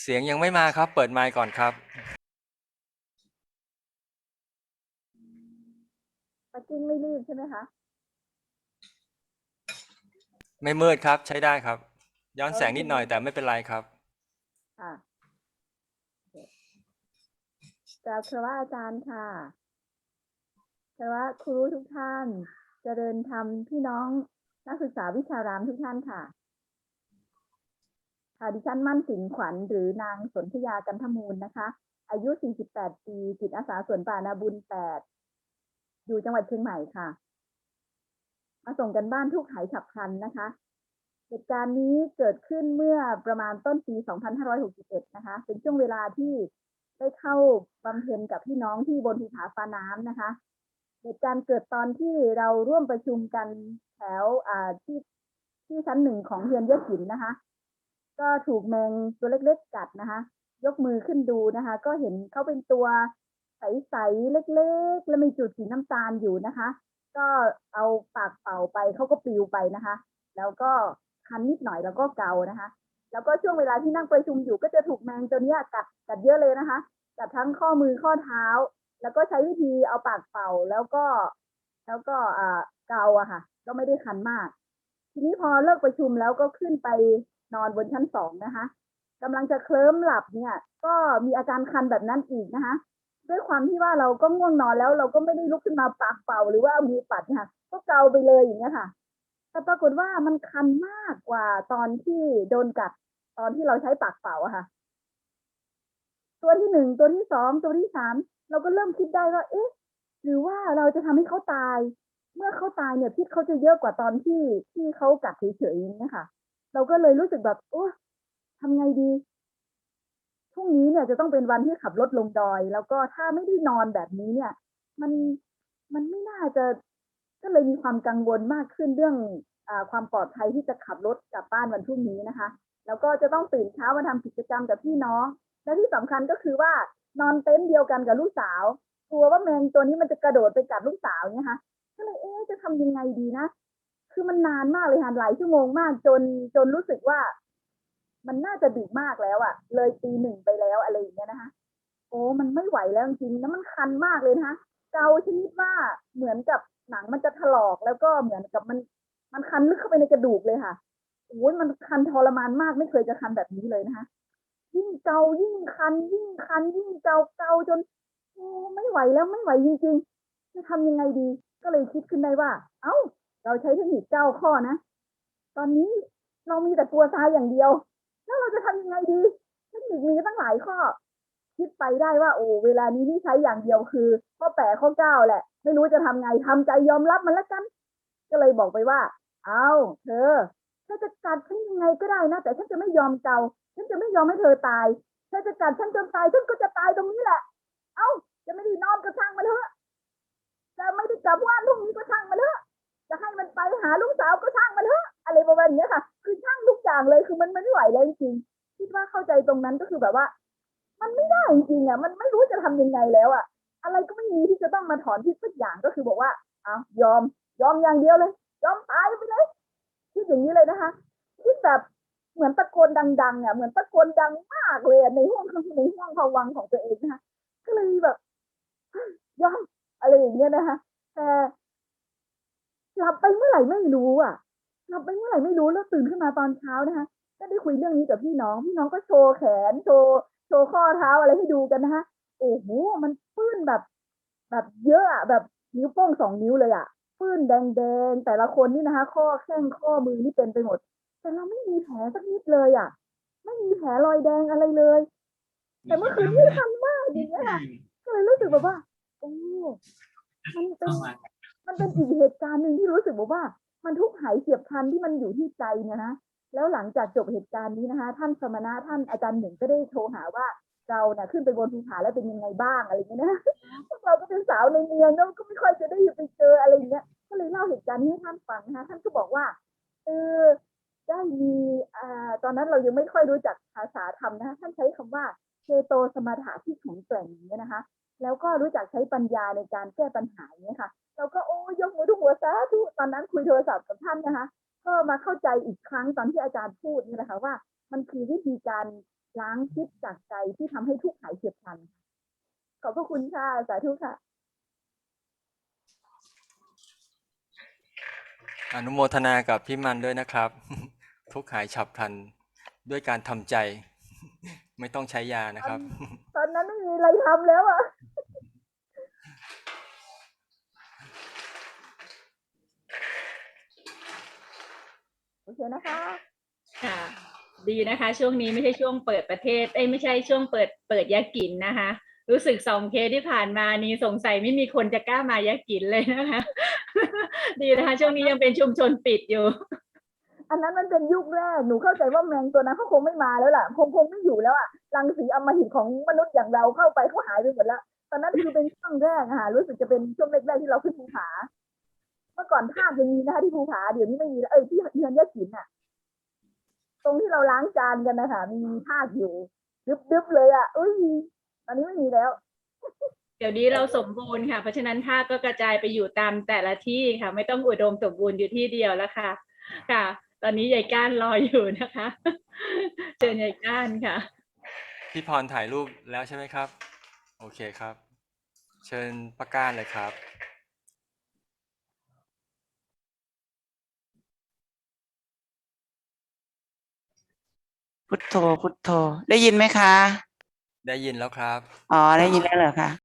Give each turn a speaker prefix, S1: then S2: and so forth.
S1: เสียงยังไม่มาครับ เปิดไมค์ก่อนครับ
S2: ปักกิ้งไม่รีบใช่ไหมคะ
S1: ไม่มืดครับใช้ได้ครับ ย้อนแสงนิดหน่อยแต่ไม่เป็นไรครับ
S2: ค่ะโอเคกราบคารวะอาจารย์ค่ะคารวะครูทุกท่าน เจริญธรรมพี่น้องนักศึกษาวิชารามทุกท่านค่ะ ค่ะดิฉันมั่นสิงขวัญหรือนางสนธยากันทมูลนะคะ อายุ 48 ปีจิตอาสาสวนป่านาบุญ 8 อยู่จังหวัดเชียงใหม่ค่ะ มาส่งกันบ้านทุกหายฉับพลันนะคะ เหตุการณ์นี้เกิดขึ้นเมื่อประมาณต้นปี 2561 นะคะ เป็นช่วงเวลาที่ได้เข้าบำเพ็ญกับพี่น้องที่บนภูผาฟ้าน้ำนะคะ เหตุการณ์เกิดตอนที่เราร่วมประชุมกันแถวที่ที่ชั้นหนึ่งของเรือนเยอะหินนะคะ ก็ถูกแมงตัวเล็กๆกัดนะคะ ยกมือขึ้นดูนะคะ ก็เห็นเขาเป็นตัวใสๆเล็กๆ แล้วมีจุดสีน้ำตาลอยู่นะคะ ก็เอาปากเป่าไปเขาก็ปลิวไปนะคะ แล้วก็คันนิดหน่อยแล้วก็เกานะคะ แล้วก็ช่วงเวลาที่นั่งประชุมอยู่ ก็จะถูกแมงตัวเนี้ยกัดกัดเยอะเลยนะคะกัดทั้งข้อมือข้อเท้า แล้วก็ใช้วิธีเอาปากเป่าแล้วก็ แล้วก็อ่าเกาอะค่ะ ก็ไม่ได้คันมาก ทีนี้พอเลิกประชุมแล้วก็ขึ้นไป นอนบนชั้นสองนะคะกำลังจะเคลิ้มหลับเนี่ย ก็มีอาการคันแบบนั้นอีกนะคะ ด้วยความที่ว่าเราก็ง่วงนอนแล้ว เราก็ไม่ได้ลุกขึ้นมาปากเป่าหรือว่ามือปัดนะคะก็เกาไปเลยอย่างเงี้ยค่ะแต่ปรากฏว่ามันคันมากกว่าตอนที่โดนกัดตอนที่เราใช้ปากเป่าอะค่ะ ตัวที่หนึ่งตัวที่สองตัวที่สามเราก็เริ่มคิดได้ว่า เอ๊ะ หรือว่าเราจะทำให้เขาตาย เมื่อเขาตายเนี่ยพิษเขาจะเยอะกว่าตอนที่ที่เขากัดเฉยๆอย่างนี้ยค่ะ เราก็เลยรู้สึกแบบโอ้ทำไงดีพรุ่งนี้เนี่ยจะต้องเป็นวันที่ขับรถลงดอย แล้วก็ถ้าไม่ได้นอนแบบนี้เนี่ย มันมันไม่น่าจะก็เลยมีความกังวลมากขึ้นเรื่องอความปลอดภัยที่จะขับรถกลับบ้านวันพรุ่งนี้นะคะ แล้วก็จะต้องตื่นเช้ามาทำกิจกรรมกับพี่น้อง และที่สำคัญก็คือว่านอนเต็นท์เดียวกันกับลูกสาวกลัวว่าแมงตัวนี้มันจะกระโดดไปกัดลูกสาวเนี่ยค่ะก็เลยเอ๊ะจะทำยังไงดีนะ คือมันนานมากเลยค่ะหลายชั่วโมงมากจนจนรู้สึกว่า มันน่าจะดึกมากแล้วอะเลยตีหนึ่งไปแล้วอะไรอย่างเงี้ยนะคะโอ้มันไม่ไหวแล้วจริงแล้วมันคันมากเลยนะคะเกาชนิดว่าเหมือนกับหนังมันจะถลอกแล้วก็เหมือนกับมันมันคันลึกเข้าไปในกระดูกเลยค่ะโอ้ยมันคันทรมานมากไม่เคยจะคันแบบนี้เลยนะคะยิ่งเกายิ่งคัน ยิ่งคัน ยิ่งเกาเกาจนโอ้ไม่ไหวแล้วไม่ไหวจริงๆจะทำยังไงดี ก็เลยคิดขึ้นได้ว่า เอ้า เราใช้เทคนิคเก้าข้อนะ ตอนนี้เรามีแต่ตัวทรายอย่างเดียว แล้วเราจะทำยังไงดี เทคนิคมีตั้งหลายข้อ คิดไปได้ว่า โอ้เวลานี้นี่ใช้อย่างเดียวคือ ข้อแปดข้อเก้าแหละ ไม่รู้จะทำไงทำใจยอมรับมันละกัน ก็เลยบอกไปว่า เอาเธอเธอจะกัดฉันยังไงก็ได้นะ แต่ฉันจะไม่ยอมเกาฉันจะไม่ยอมให้เธอตายเธอจะกัดฉันจนตายฉันก็จะตายตรงนี้แหละ เอ้าจะไม่ได้นอนก็ช่างมันเถอะจะไม่ได้กลับว่านพรุ่งนี้ก็ช่างมันเถอะ จะให้มันไปหาลูกสาวก็ช่างมันเถอะอะไรประมาณนี้ค่ะ คือช่างทุกอย่างเลยคือมันไม่ไหวแล้วจริงคิดว่าเข้าใจตรงนั้นก็คือแบบว่า มันไม่ได้จริงๆอะ มันไม่รู้จะทำยังไงแล้วอะ อะไรก็ไม่มีที่จะต้องมาถอนพิษสักอย่างก็คือบอกว่าเอาวยอม ยอมอย่างเดียวเลย ยอมตายไปเลยคิดอย่างนี้เลยนะคะคิดแบบเหมือนตะโกนดังๆอะเหมือนตะโกนดังมากเลยในห้องในห้องภวังของตัวเองนะคะก็เลยแบบ ยอมอะไรอย่างเงี้ยนะคะแต่ หลับไปเมื่อไหร่ไม่รู้อะหลับไปเมื่อไหร่ไม่รู้แล้วตื่นขึ้นมาตอนเช้านะคะก็ได้คุยเรื่องนี้กับพี่น้อง พี่น้องก็โชว์แขนโชว์โชว์ข้อเท้าอะไรให้ดูกันนะคะโอ้โหมันปื้นแบบ แบบเยอะอะแบบนิ้วโป้งสองนิ้วเลยอะปื้นแดงๆแต่ละคนนี่นะคะ ข้อแข้งข้อมือนี่เป็นไปหมด แต่เราไม่มีแผลสักนิดเลยอะไม่มีแผลรอยแดงอะไรเลย แต่เมื่อคืนนี่คันมากอย่างเงี้ยค่ะก็เลยรู้สึกแบบว่าโอ้มันเป็นมัน เป็นอีกเหตุการณ์หนึ่งที่รู้สึกแบบว่า มันทุกหายเฉียบพลันที่มันอยู่ที่ใจเนี่ยนะแล้วหลังจากจบเหตุการณ์นี้นะคะ ท่านสมณะท่านอาจารย์หนึ่งก็ได้โทรหาว่าเราเนี่ยขึ้นไปบนภูผาแล้วเป็นยังไงบ้างอะไรเงี้ยนะพวกเราก็เป็นสาวในเมืองแล้วก็ไม่ค่อยจะได้ไปเจออะไรเงี้ย ก็เลยเล่าเหตุการณ์นี้ให้ท่านฟังนะคะท่านก็บอกว่าเออได้มีอ่าตอนนั้นเรายังไม่ค่อยรู้จักภาษาธรรมนะคะท่านใช้คำว่าเชโตสมาถะที่แข็งแกร่งอย่างเงี้ยนะคะ แล้วก็รู้จักใช้ปัญญาในการแก้ปัญหาอย่างเงี้ยค่ะ เราก็โอ้ยกมือทุกหัวสาธุตอนนั้นคุยโทรศัพท์กับท่านนะคะ ก็มาเข้าใจอีกครั้งตอนที่อาจารย์พูดนี่แหละค่ะว่า มันคือวิธีการล้างพิษจากใจที่ทำให้ทุกข์หายเฉียบพลันขอบพระคุณค่ะสาธุค่ะ
S1: อนุโมทนากับพี่มันด้วยนะครับ ทุกข์หายฉับพลันด้วยการทำใจ ไม่ต้องใช้ยานะครับ
S2: ตอนนั้นไม่มีอะไรทำแล้วอะ โอเคนะคะ
S3: ค่ะ ดีนะคะ ช่วงนี้ไม่ใช่ช่วงเปิดประเทศเอ้ยไม่ใช่ช่วงเปิดเปิดยากินนะคะ รู้สึกสองเคสที่ผ่านมานี้สงสัยไม่มีคนจะกล้ามายากินเลยนะคะ ดีนะคะ ช่วงนี้ยังเป็นชุมชนปิดอยู่
S2: อันนั้นมันเป็นยุคแรกหนูเข้าใจว่าแมงตัวนั้นเขาคงไม่มาแล้วล่ะ คงคงไม่อยู่แล้วอะรังสีอำมหิตของมนุษย์อย่างเราเข้าไปเขาหายไปหมดแล้วตอนนั้นคือเป็นช่วงแรกอะค่ะรู้สึกจะเป็นช่วงแรกๆที่เราขึ้นภูผา เมื่อก่อนทากยังมีนะคะที่ภูผาเดี๋ยวนี้ไม่มีแล้วเอ้ยที่เฮือนยะขินอะตรงที่เราล้างจานกันนะคะมีทากอยู่ดึบๆเลยอะอุ้ยตอนนี้ไม่มีแล้ว
S3: เดี๋ยวนี้เราสมบูรณ์ค่ะ เพราะฉะนั้นท่าก็กระจายไปอยู่ตามแต่ละที่ค่ะ ไม่ต้องอุดมสมบูรณ์อยู่ที่เดียวแล้วค่ะ ค่ะ ตอนนี้ยายก้านรออยู่นะคะเชิญยายก้านค่ะ
S1: พี่พรถ่ายรูปแล้วใช่ไหมครับ โอเคครับ เชิญประก้านเลยครับ
S4: พุทโธ พุทโธ ได้ยินไหมคะ
S1: ได้ยินแล้วครับ
S4: อ๋อ ได้ยินแล้วเหรอคะ